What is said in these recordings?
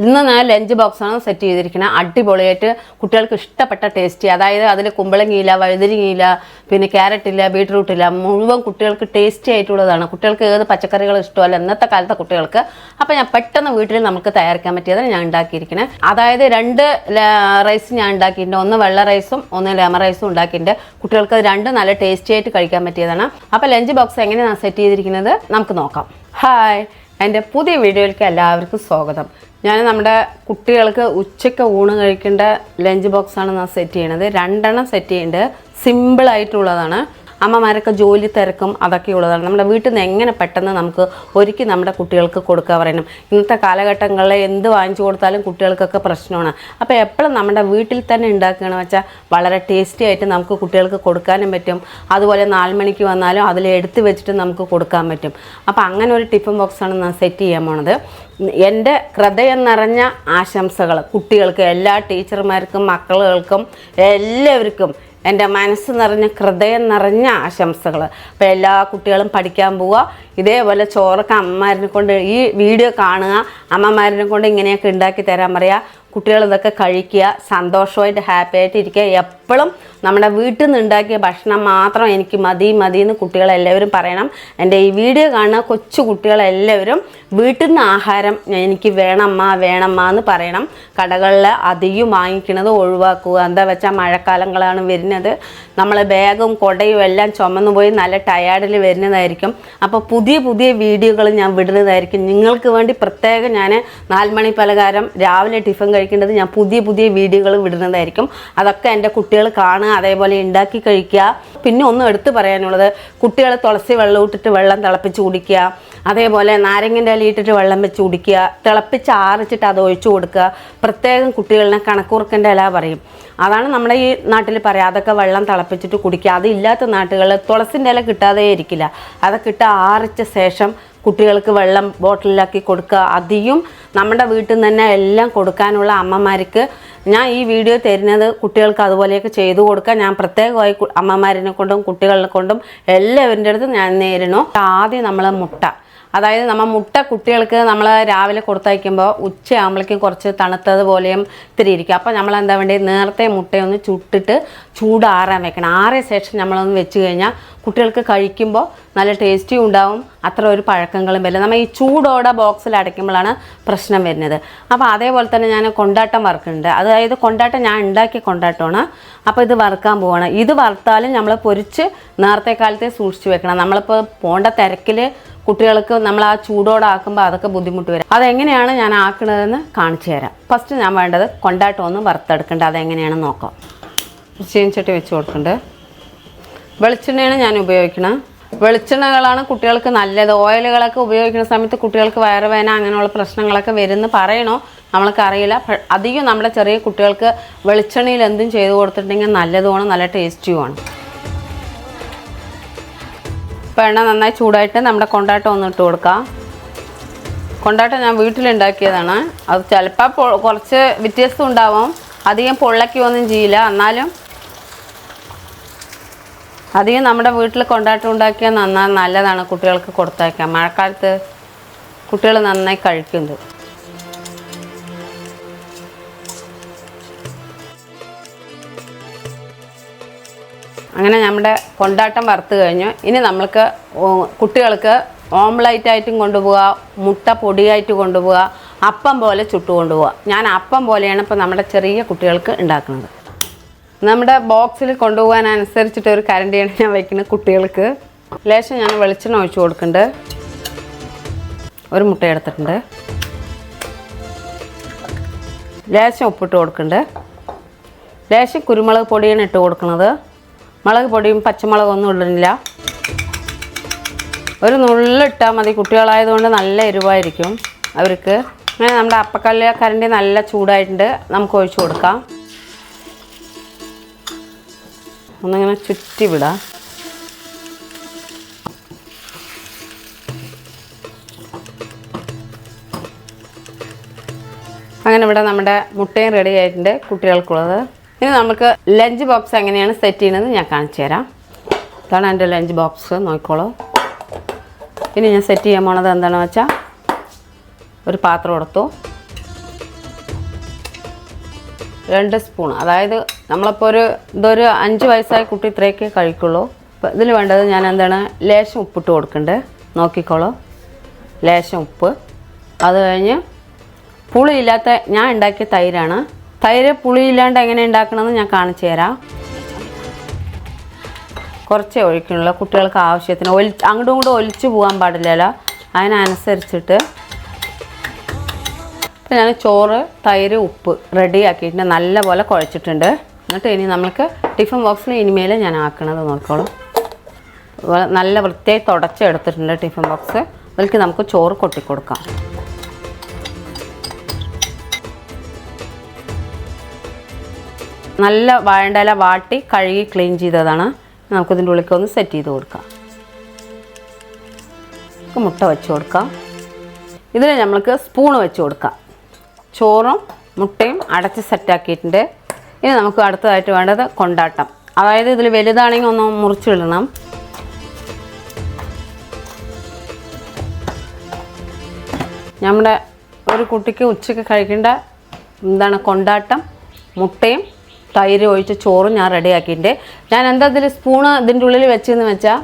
ഇന്ന് ഞാൻ lunch ബോക്സാണ് set ചെയ്തിരിക്കുന്നത് അടിപൊളിയായിട്ട് കുട്ടികൾക്ക് ഇഷ്ടപ്പെട്ട ടേസ്റ്റി അതായത് അതിൽ കുമ്പളങ്ങിയില്ല വഴുതിരിങ്ങയില്ല പിന്നെ ക്യാരറ്റ് ഇല്ല ബീട്രൂട്ട് ഇല്ല മുഴുവൻ കുട്ടികൾക്ക് ടേസ്റ്റി ആയിട്ടുള്ളതാണ്. കുട്ടികൾക്ക് ഏത് പച്ചക്കറികൾ ഇഷ്ടമല്ല ഇന്നത്തെ കാലത്തെ കുട്ടികൾക്ക്. അപ്പോൾ ഞാൻ പെട്ടെന്ന് വീട്ടിൽ നമുക്ക് തയ്യാറാക്കാൻ പറ്റിയതാണ് ഞാൻ ഉണ്ടാക്കിയിരിക്കുന്നത് അതായത് രണ്ട് റൈസ് ഞാൻ ഉണ്ടാക്കിയിട്ടുണ്ട്. ഒന്ന് വെള്ള റൈസും ഒന്ന് ലെമൺ റൈസും ഉണ്ടാക്കിയിട്ടുണ്ട്. കുട്ടികൾക്ക് രണ്ടും നല്ല ടേസ്റ്റി ആയിട്ട് കഴിക്കാൻ പറ്റിയതാണ്. അപ്പോൾ ലഞ്ച് ബോക്സ് എങ്ങനെയാണ് സെറ്റ് ചെയ്തിരിക്കുന്നത്? നമുക്ക് നോക്കാം. ഹായ് എന്റെ പുതിയ വീഡിയോയിലേക്ക് എല്ലാവർക്കും സ്വാഗതം. ഞാൻ നമ്മുടെ കുട്ടികൾക്ക് ഉച്ചയ്ക്ക് ഊണ് കഴിക്കേണ്ട ലഞ്ച് ബോക്സാണ് ഞാൻ സെറ്റ് ചെയ്യണത്. രണ്ടെണ്ണം സെറ്റ് ചെയ്യുന്നുണ്ട് സിമ്പിളായിട്ടുള്ളതാണ് അമ്മമാരൊക്കെ ജോലി തിരക്കും അതൊക്കെ ഉള്ളതാണ്. നമ്മുടെ വീട്ടിൽ നിന്ന് എങ്ങനെ പെട്ടെന്ന് നമുക്ക് ഒരുക്കി നമ്മുടെ കുട്ടികൾക്ക് കൊടുക്കുക പറയണം. ഇന്നത്തെ കാലഘട്ടങ്ങളിൽ എന്ത് വാങ്ങിച്ചു കൊടുത്താലും കുട്ടികൾക്കൊക്കെ പ്രശ്നമാണ്. അപ്പോൾ എപ്പോഴും നമ്മുടെ വീട്ടിൽ തന്നെ ഉണ്ടാക്കുകയാണെന്ന് വെച്ചാൽ വളരെ ടേസ്റ്റി ആയിട്ട് നമുക്ക് കുട്ടികൾക്ക് കൊടുക്കാനും പറ്റും. അതുപോലെ നാല് മണിക്ക് വന്നാലും അതിൽ എടുത്ത് വെച്ചിട്ട് നമുക്ക് കൊടുക്കാൻ പറ്റും. അപ്പോൾ അങ്ങനെ ഒരു ടിഫിൻ ബോക്സാണ് ഞാൻ സെറ്റ് ചെയ്യാൻ പോണത്. എന്റെ ഹൃദയം നിറഞ്ഞ ആശംസകൾ കുട്ടികൾക്ക് എല്ലാ ടീച്ചർമാർക്കും മക്കൾക്കും എല്ലാവർക്കും. എന്റെ മനസ്സ് നിറഞ്ഞ ഹൃദയം നിറഞ്ഞ ആശംസകൾ അപ്പോൾ എല്ലാ കുട്ടികളും പഠിക്കാൻ പോവുക. ഇതേപോലെ ചോറൊക്കെ അമ്മമാരിനെ കൊണ്ട് ഈ വീഡിയോ കാണുക. അമ്മമാരിനെ കൊണ്ട് ഇങ്ങനെയൊക്കെ ഉണ്ടാക്കി തരാൻ പറയുക. കുട്ടികൾ ഇതൊക്കെ കഴിക്കുക. സന്തോഷമായിട്ട് ഹാപ്പി ആയിട്ട് ഇരിക്കുക എപ്പോഴും നമ്മുടെ വീട്ടിൽ നിന്ന് ഉണ്ടാക്കിയ ഭക്ഷണം മാത്രം എനിക്ക് മതി മതി എന്ന് കുട്ടികളെല്ലാവരും പറയണം. എന്റെ ഈ വീഡിയോ കാണുന്ന കൊച്ചു കുട്ടികളെല്ലാവരും വീട്ടിൽ നിന്ന് ആഹാരം എനിക്ക് വേണമ്മ വേണമ്മ എന്ന് പറയണം. കടകളിൽ അധികം വാങ്ങിക്കുന്നത് ഒഴിവാക്കുക. എന്താ വെച്ചാൽ മഴക്കാലങ്ങളാണ് വരുന്നത്. നമ്മൾ ബാഗും കൊടയും എല്ലാം ചുമന്നു പോയി നല്ല ടയേർഡിൽ വരുന്നതായിരിക്കും. അപ്പോൾ പുതിയ പുതിയ വീഡിയോകൾ ഞാൻ വിടുന്നതായിരിക്കും. നിങ്ങൾക്ക് വേണ്ടി പ്രത്യേകം ഞാൻ നാലുമണി പലകാരം രാവിലെ ടിഫിൻ കഴിക്കേണ്ടത് ഞാൻ പുതിയ പുതിയ വീഡിയോകൾ വിടുന്നതായിരിക്കും. അതൊക്കെ എന്റെ കുട്ടികൾ കാണുക അതേപോലെ ഉണ്ടാക്കി കഴിക്കുക. പിന്നെ ഒന്നും എടുത്തു പറയാനുള്ളത് കുട്ടികളെ തുളസി വെള്ളം ഇട്ടിട്ട് വെള്ളം തിളപ്പിച്ച് കുടിക്കുക. അതേപോലെ നാരങ്ങന്റെ ഇല ഇട്ടിട്ട് വെള്ളം വെച്ച് കുടിക്കുക തിളപ്പിച്ച് ആറിച്ചിട്ട് അത് ഒഴിച്ചു കൊടുക്കുക. പ്രത്യേകം കുട്ടികളിനെ കണക്കുറുക്കന്റെ ഇല പറയും. അതാണ് നമ്മുടെ ഈ നാട്ടിൽ പറയുക അതൊക്കെ വെള്ളം തിളപ്പിച്ചിട്ട് കുടിക്കുക. അതില്ലാത്ത നാട്ടുകളിൽ തുളസിന്റെ ഇല കിട്ടാതെ ഇരിക്കില്ല. അതൊക്കെ ഇട്ട് ആറിച്ച ശേഷം കുട്ടികൾക്ക് വെള്ളം ബോട്ടിലാക്കി കൊടുക്കുക. അധികം നമ്മുടെ വീട്ടിൽ നിന്ന് തന്നെ എല്ലാം കൊടുക്കാനുള്ള അമ്മമാർക്ക് ഞാൻ ഈ വീഡിയോ തരുന്നത് കുട്ടികൾക്ക് അതുപോലെയൊക്കെ ചെയ്തു കൊടുക്കുക. ഞാൻ പ്രത്യേകമായി അമ്മമാരിനെ കൊണ്ടും കുട്ടികളെ കൊണ്ടും എല്ലാവരുടെ അടുത്തും ഞാൻ നേരിടണം ആദ്യം നമ്മൾ മുട്ട. അതായത് നമ്മൾ മുട്ട കുട്ടികൾക്ക് നമ്മൾ രാവിലെ കൊടുത്തയക്കുമ്പോൾ ഉച്ചയാകുമ്പോഴേക്കും കുറച്ച് തണുത്തത് പോലെയും ഇത്തിരി ഇരിക്കും അപ്പോൾ നമ്മൾ എന്താ വേണ്ടി? നേരത്തെ മുട്ടയൊന്ന് ചുട്ടിട്ട് ചൂടാറാൻ വെക്കണം. ആറിയ ശേഷം നമ്മളൊന്ന് വെച്ച് കഴിഞ്ഞാൽ കുട്ടികൾക്ക് കഴിക്കുമ്പോൾ നല്ല ടേസ്റ്റിയും ഉണ്ടാവും. അത്ര ഒരു പഴക്കങ്ങളും വരില്ല. നമ്മൾ ഈ ചൂടോടെ ബോക്സിൽ അടയ്ക്കുമ്പോഴാണ് പ്രശ്നം വരുന്നത്. അപ്പോൾ അതേപോലെ തന്നെ ഞാൻ കൊണ്ടാട്ടം വറുക്കുന്നുണ്ട്. അതായത് കൊണ്ടാട്ടം ഞാൻ ഉണ്ടാക്കിയ കൊണ്ടാട്ടമാണ്. അപ്പോൾ ഇത് വറുക്കാൻ പോവാണ്. ഇത് വറുത്താലും നമ്മൾ പൊരിച്ച് നേരത്തെ കാലത്തെ സൂക്ഷിച്ച് വെക്കണം. നമ്മളിപ്പോൾ പോണ്ട തിരക്കിൽ കുട്ടികൾക്ക് നമ്മൾ ആ ചൂടോടെ ആക്കുമ്പോൾ അതൊക്കെ ബുദ്ധിമുട്ട് വരും. അതെങ്ങനെയാണ് ഞാൻ ആക്കുന്നതെന്ന് കാണിച്ചു തരാം. ഫസ്റ്റ് ഞാൻ വേണ്ടത് കൊണ്ടാട്ടം ഒന്ന് വറുത്തെടുക്കേണ്ടത് അതെങ്ങനെയാണെന്ന് നോക്കാം. ചീനിച്ചട്ടി വെച്ച് കൊടുക്കുന്നുണ്ട് വെളിച്ചെണ്ണയാണ് ഞാൻ ഉപയോഗിക്കുന്നത് വെളിച്ചെണ്ണകളാണ് കുട്ടികൾക്ക് നല്ലത്. ഓയിലുകളൊക്കെ ഉപയോഗിക്കുന്ന സമയത്ത് കുട്ടികൾക്ക് വയറുവേന അങ്ങനെയുള്ള പ്രശ്നങ്ങളൊക്കെ വരുമെന്ന് പറയണോ? നമ്മൾക്ക് അറിയില്ല അധികം നമ്മുടെ ചെറിയ കുട്ടികൾക്ക് വെളിച്ചെണ്ണയിൽ എന്തും ചെയ്തു കൊടുത്തിട്ടുണ്ടെങ്കിൽ നല്ലതുമാണ് നല്ല ടേസ്റ്റിയുമാണ് ഇപ്പം എണ്ണ നന്നായി ചൂടായിട്ട് നമ്മുടെ കൊണ്ടാട്ടം ഒന്ന് ഇട്ട് കൊടുക്കാം. കൊണ്ടാട്ടം ഞാൻ വീട്ടിലുണ്ടാക്കിയതാണ്. അത് ചിലപ്പോൾ കുറച്ച് വ്യത്യസ്തം ഉണ്ടാവും. അധികം പൊള്ളയ്ക്കൊന്നും ചെയ്യില്ല. എന്നാലും അധികം നമ്മുടെ വീട്ടിൽ കൊണ്ടാട്ടം ഉണ്ടാക്കിയാൽ നന്നാ നല്ലതാണ് കുട്ടികൾക്ക് കൊടുത്തയക്കാൻ. മഴക്കാലത്ത് കുട്ടികൾ നന്നായി കഴിക്കുന്നത് അങ്ങനെ നമ്മുടെ കൊണ്ടാട്ടം വറുത്ത് കഴിഞ്ഞു. ഇനി നമ്മൾക്ക് കുട്ടികൾക്ക് ഓംലൈറ്റ് ആയിട്ടും കൊണ്ടുപോകുക മുട്ട പൊടിയായിട്ട് കൊണ്ടുപോകുക അപ്പം പോലെ ചുട്ടു കൊണ്ടുപോവുക ഞാൻ അപ്പം പോലെയാണ് ഇപ്പോൾ നമ്മുടെ ചെറിയ കുട്ടികൾക്ക് ഉണ്ടാക്കുന്നത്. നമ്മുടെ ബോക്സിൽ കൊണ്ടുപോകാൻ അനുസരിച്ചിട്ട് ഒരു കരണ്ടിയാണ് ഞാൻ വയ്ക്കുന്നത് കുട്ടികൾക്ക്. ലേശം ഞാൻ വെളിച്ചെണ്ണ ഒഴിച്ച് കൊടുക്കുന്നുണ്ട്. ഒരു മുട്ട എടുത്തിട്ടുണ്ട്. ലേശം ഉപ്പിട്ട് കൊടുക്കുന്നുണ്ട്. ലേശം കുരുമുളക് പൊടിയാണ് ഇട്ട് കൊടുക്കുന്നത്. മുളക് പൊടിയും പച്ചമുളകൊന്നും ഇടുന്നില്ല. ഒരു നുള്ളിട്ടാൽ മതി. കുട്ടികളായതുകൊണ്ട് നല്ല എരിവായിരിക്കും അവർക്ക്. അങ്ങനെ നമ്മുടെ അപ്പക്കല്ല കരണ്ടി നല്ല ചൂടായിട്ടുണ്ട്. നമുക്ക് ഒഴിച്ചു കൊടുക്കാം. ഒന്നിങ്ങനെ ചുറ്റി വിടാം അങ്ങനെ ഇവിടെ നമ്മുടെ മുട്ടയും റെഡി ആയിട്ടുണ്ട് കുട്ടികൾക്കുള്ളത്. ഇനി നമുക്ക് ലഞ്ച് ബോക്സ് എങ്ങനെയാണ് സെറ്റ് ചെയ്യുന്നത് ഞാൻ കാണിച്ചു തരാം. ഇതാണ് എന്റെ ലഞ്ച് ബോക്സ് നോക്കിക്കോളൂ. ഇനി ഞാൻ സെറ്റ് ചെയ്യാൻ പോണത് എന്താണെന്ന് വെച്ചാൽ ഒരു പാത്രം എടുത്തു. രണ്ട് സ്പൂൺ അതായത് നമ്മളിപ്പോൾ ഒരു ഇതൊരു അഞ്ച് വയസ്സായ കുട്ടി ഇത്രയൊക്കെ കഴിക്കുള്ളൂ. അപ്പോൾ ഇതിൽ വേണ്ടത് ഞാൻ എന്താണ് ലേശം ഉപ്പിട്ട് കൊടുക്കണ്ടേ. നോക്കിക്കോളൂ. ലേശം ഉപ്പ്. അത് കഴിഞ്ഞ് പുളിയില്ലാത്ത ഞാൻ ഉണ്ടാക്കിയ തൈരാണ്. തൈര് പുളിയില്ലാണ്ട് എങ്ങനെ ഉണ്ടാക്കണമെന്ന് ഞാൻ കാണിച്ചു തരാം. കുറച്ചേ ഒഴിക്കണുള്ളൂ കുട്ടികൾക്ക് ആവശ്യത്തിന് ഒലി അങ്ങോട്ടും ഇങ്ങോട്ടും ഒലിച്ചു പോകാൻ പാടില്ലല്ലോ. അതിനനുസരിച്ചിട്ട് ഇപ്പം ഞാൻ ചോറ് തൈര് ഉപ്പ് റെഡി ആക്കിയിട്ടുണ്ട്. നല്ലപോലെ കുഴച്ചിട്ടുണ്ട്. എന്നിട്ട് ഇനി നമുക്ക് ടിഫിൻ ബോക്സിൽ ഇനിമേലെ ഞാൻ ആക്കണത് നോക്കോളൂ. അതുപോലെ നല്ല വൃത്തിയായി തുടച്ചെടുത്തിട്ടുണ്ട് ടിഫിൻ ബോക്സ് അതിലേക്ക് നമുക്ക് ചോറ് കൊട്ടിക്കൊടുക്കാം. നല്ല വാഴണ്ടല വാട്ടി കഴുകി ക്ലീൻ ചെയ്തതാണ്. നമുക്കിതിന്റെ ഉള്ളിലേക്ക് ഒന്ന് സെറ്റ് ചെയ്ത് കൊടുക്കാം. മുട്ട വെച്ച് കൊടുക്കാം. ഇതിൽ നമ്മൾക്ക് സ്പൂണ് വെച്ച് കൊടുക്കാം. ചോറും മുട്ടയും അടച്ച് സെറ്റാക്കിയിട്ടുണ്ട് ഇനി നമുക്ക് അടുത്തതായിട്ട് വേണ്ടത് കൊണ്ടാട്ടം. അതായത് ഇതിൽ വലുതാണെങ്കിൽ ഒന്ന് മുറിച്ചിടണം. നമ്മുടെ ഒരു കുട്ടിക്ക് ഉച്ചയ്ക്ക് കഴിക്കേണ്ട എന്താണ് കൊണ്ടാട്ടം? മുട്ടയും തൈര് ഒഴിച്ച് ചോറും ഞാൻ റെഡിയാക്കിയിട്ടുണ്ട് ഞാൻ എന്താ ഇതിൽ സ്പൂണ് ഇതിന്റെ ഉള്ളിൽ വെച്ചെന്ന് വെച്ചാൽ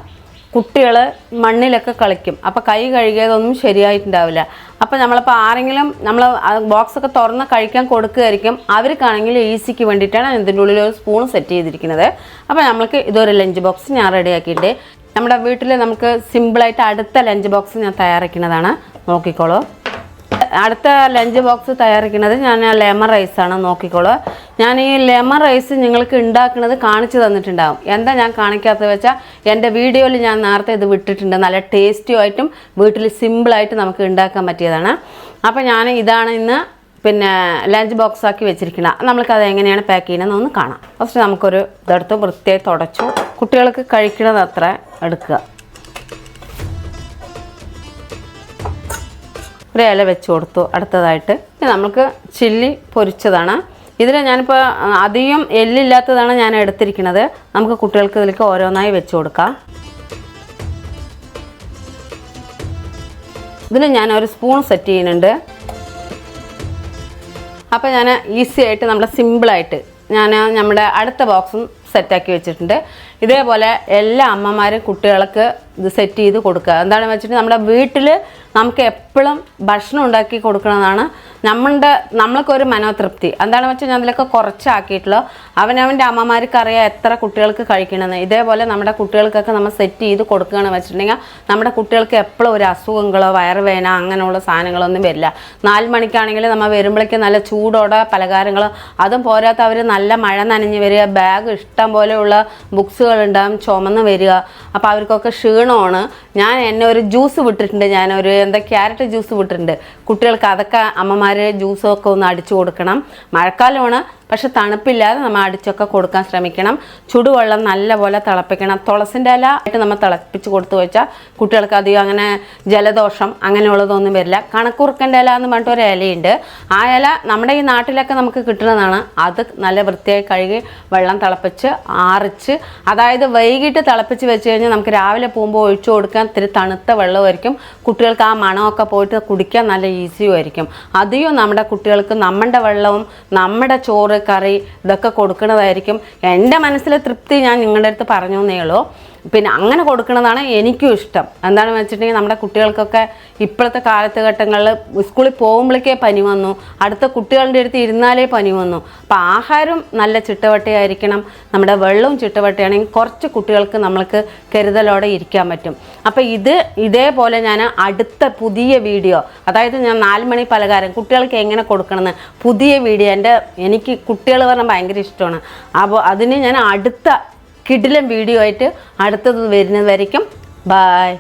കുട്ടികൾ മണ്ണിലൊക്കെ കളിക്കും. അപ്പോൾ കൈ കഴുകിയതൊന്നും ശരിയായിട്ടുണ്ടാവില്ല. അപ്പോൾ നമ്മളിപ്പോൾ ആരെങ്കിലും നമ്മൾ ബോക്സൊക്കെ തുറന്ന് കഴിക്കാൻ കൊടുക്കുകയായിരിക്കും അവർക്കാണെങ്കിൽ ഈസിക്ക് വേണ്ടിയിട്ടാണ് ഇതിന്റെ ഉള്ളിൽ ഒരു സ്പൂൺ സെറ്റ് ചെയ്തിരിക്കുന്നത്. അപ്പോൾ നമ്മൾക്ക് ഇതൊരു ലഞ്ച് ബോക്സ് ഞാൻ റെഡിയാക്കിയിട്ടുണ്ട് നമ്മുടെ വീട്ടിൽ നമുക്ക് സിമ്പിളായിട്ട് അടുത്ത ലഞ്ച് ബോക്സ് ഞാൻ തയ്യാറാക്കുന്നതാണ് നോക്കിക്കോളൂ. അടുത്ത ലഞ്ച് ബോക്സ് തയ്യാറാക്കുന്നത് ഞാൻ ലെമൺ റൈസാണ് നോക്കിക്കോളൂ. ഞാൻ ഈ ലെമൺ റൈസ് നിങ്ങൾക്ക് ഉണ്ടാക്കുന്നത് കാണിച്ചു തന്നിട്ടുണ്ടാവും. എന്താ ഞാൻ കാണിക്കാത്തത് വെച്ചാൽ എന്റെ വീഡിയോയിൽ ഞാൻ നേരത്തെ ഇത് വിട്ടിട്ടുണ്ട്. നല്ല ടേസ്റ്റിയുമായിട്ടും വീട്ടിൽ സിമ്പിളായിട്ട് നമുക്ക് ഉണ്ടാക്കാൻ പറ്റിയതാണ്. അപ്പോൾ ഞാൻ ഇതാണ് ഇന്ന് പിന്നെ ലഞ്ച് ബോക്സ് ആക്കി വെച്ചിരിക്കുന്നത് നമ്മൾക്കത് എങ്ങനെയാണ് പാക്ക് ചെയ്യുന്നത് ഒന്ന് കാണാം. ഫസ്റ്റ് നമുക്കൊരു ഇതെടുത്ത് വൃത്തിയായി തുടച്ചു. കുട്ടികൾക്ക് കഴിക്കുന്നത് അത്ര എടുക്കുക. ഒരു ഇല വെച്ച് കൊടുത്തു. അടുത്തതായിട്ട് നമുക്ക് ചില്ലി പൊരിച്ചതാണ്. ഇതിൽ ഞാനിപ്പോൾ അധികം എല്ലില്ലാത്തതാണ് ഞാൻ എടുത്തിരിക്കുന്നത്. നമുക്ക് കുട്ടികൾക്ക് ഇതിലേക്ക് ഓരോന്നായി വെച്ച് കൊടുക്കാം. ഇതിൽ ഞാൻ ഒരു സ്പൂൺ സെറ്റ് ചെയ്യുന്നുണ്ട്. അപ്പോൾ ഞാൻ ഈസി ആയിട്ട് നമ്മുടെ സിമ്പിളായിട്ട് ഞാൻ നമ്മുടെ അടുത്ത ബോക്സും സെറ്റാക്കി വെച്ചിട്ടുണ്ട്. ഇതേപോലെ എല്ലാ അമ്മമാരും കുട്ടികൾക്ക് ഇത് സെറ്റ് ചെയ്ത് കൊടുക്കുക. എന്താണെന്ന് വെച്ചിട്ട് നമ്മുടെ വീട്ടിൽ നമുക്ക് എപ്പോഴും ഭക്ഷണം ഉണ്ടാക്കി കൊടുക്കണമെന്നാണ് നമ്മളുടെ നമ്മൾക്കൊരു മനോതൃപ്തി. എന്താണെന്ന് വെച്ചാൽ ഞാൻ അതിലൊക്കെ കുറച്ചാക്കിയിട്ടുള്ളൂ. അവനവന്റെ അമ്മമാർക്ക് അറിയാം എത്ര കുട്ടികൾക്ക് കഴിക്കണമെന്ന്. ഇതേപോലെ നമ്മുടെ കുട്ടികൾക്കൊക്കെ നമ്മൾ സെറ്റ് ചെയ്ത് കൊടുക്കുകയാണെന്ന് വെച്ചിട്ടുണ്ടെങ്കിൽ നമ്മുടെ കുട്ടികൾക്ക് എപ്പോഴും ഒരു അസുഖങ്ങളോ വയറുവേന അങ്ങനെയുള്ള സാധനങ്ങളൊന്നും വരില്ല. നാല് മണിക്കാണെങ്കിൽ നമ്മൾ വരുമ്പോഴേക്കും നല്ല ചൂടോടെ പലഹാരങ്ങൾ അതും പോരാത്ത അവർ നല്ല മഴ നനഞ്ഞ് വരിക ബാഗ് ഇഷ്ടം പോലെയുള്ള ബുക്സുകൾ ഉണ്ടാകും ചുമന്ന് വരിക. അപ്പോൾ അവർക്കൊക്കെ ക്ഷീണമാണ് ഞാൻ എന്നെ ഒരു ജ്യൂസ് വിട്ടിട്ടുണ്ട്. ഞാനൊരു എന്താ ക്യാരറ്റ് ജ്യൂസ് വിട്ടിട്ടുണ്ട്. കുട്ടികൾക്ക് അതൊക്കെ അമ്മമാർ ജ്യൂസൊക്കെ ഒന്ന് അടിച്ചു കൊടുക്കണം. മഴക്കാലമാണ്. പക്ഷെ തണുപ്പില്ലാതെ നമ്മൾ അടിച്ചൊക്കെ കൊടുക്കാൻ ശ്രമിക്കണം. ചുടുവെള്ളം നല്ലപോലെ തിളപ്പിക്കണം. തുളസിന്റെ ഇല ആയിട്ട് നമ്മൾ തിളപ്പിച്ച് കൊടുത്തു വെച്ചാൽ കുട്ടികൾക്ക് അധികം അങ്ങനെ ജലദോഷം അങ്ങനെയുള്ളതൊന്നും വരില്ല. കണക്കുറുക്കന്റെ ഇല എന്ന് പറഞ്ഞിട്ട് ഒരു ഇലയുണ്ട്. ആ ഇല നമ്മുടെ ഈ നാട്ടിലൊക്കെ നമുക്ക് കിട്ടുന്നതാണ്. അത് നല്ല വൃത്തിയായി കഴുകി വെള്ളം തിളപ്പിച്ച് ആറിച്ച് അതായത് വൈകിട്ട് തിളപ്പിച്ച് വെച്ച് കഴിഞ്ഞാൽ നമുക്ക് രാവിലെ പോകുമ്പോൾ ഒഴിച്ചു കൊടുക്കാൻ ഇത്തിരി തണുത്ത വെള്ളമായിരിക്കും. കുട്ടികൾക്ക് ആ മണമൊക്കെ പോയിട്ട് കുടിക്കാൻ നല്ല ഈസിയുമായിരിക്കും. അധികം നമ്മുടെ കുട്ടികൾക്ക് നമ്മുടെ വെള്ളവും നമ്മുടെ ചോറ് കറി ഇതൊക്കെ കൊടുക്കുന്നതായിരിക്കും എന്റെ മനസ്സിലെ തൃപ്തി ഞാൻ നിങ്ങളുടെ അടുത്ത് പറഞ്ഞു എന്നേ ഉള്ളൂ. പിന്നെ അങ്ങനെ കൊടുക്കുന്നതാണ് എനിക്കും ഇഷ്ടം. എന്താണെന്ന് വെച്ചിട്ടുണ്ടെങ്കിൽ നമ്മുടെ കുട്ടികൾക്കൊക്കെ ഇപ്പോഴത്തെ കാലത്തുഘട്ടങ്ങളിൽ സ്കൂളിൽ പോകുമ്പോഴേക്കേ പനി വന്നു. അടുത്ത കുട്ടികളുടെ അടുത്ത് ഇരുന്നാലേ പനി വന്നു. അപ്പോൾ ആഹാരം നല്ല ചിട്ടവട്ടയായിരിക്കണം. നമ്മുടെ വെള്ളവും ചിട്ടവട്ടയാണെങ്കിൽ കുറച്ച് കുട്ടികൾക്ക് നമ്മൾക്ക് കരുതലോടെ ഇരിക്കാൻ പറ്റും. അപ്പോൾ ഇത് ഇതേപോലെ ഞാൻ അടുത്ത പുതിയ വീഡിയോ അതായത് ഞാൻ നാല് മണി പലകാരം കുട്ടികൾക്ക് എങ്ങനെ കൊടുക്കണമെന്ന് പുതിയ വീഡിയോ എന്റെ എനിക്ക് കുട്ടികൾ പറഞ്ഞാൽ ഭയങ്കര ഇഷ്ടമാണ്. അപ്പോൾ അതിന് ഞാൻ അടുത്ത കിടിലം വീഡിയോ ആയിട്ട് അടുത്തത് വരുന്നത് വരയ്ക്കും ബായ്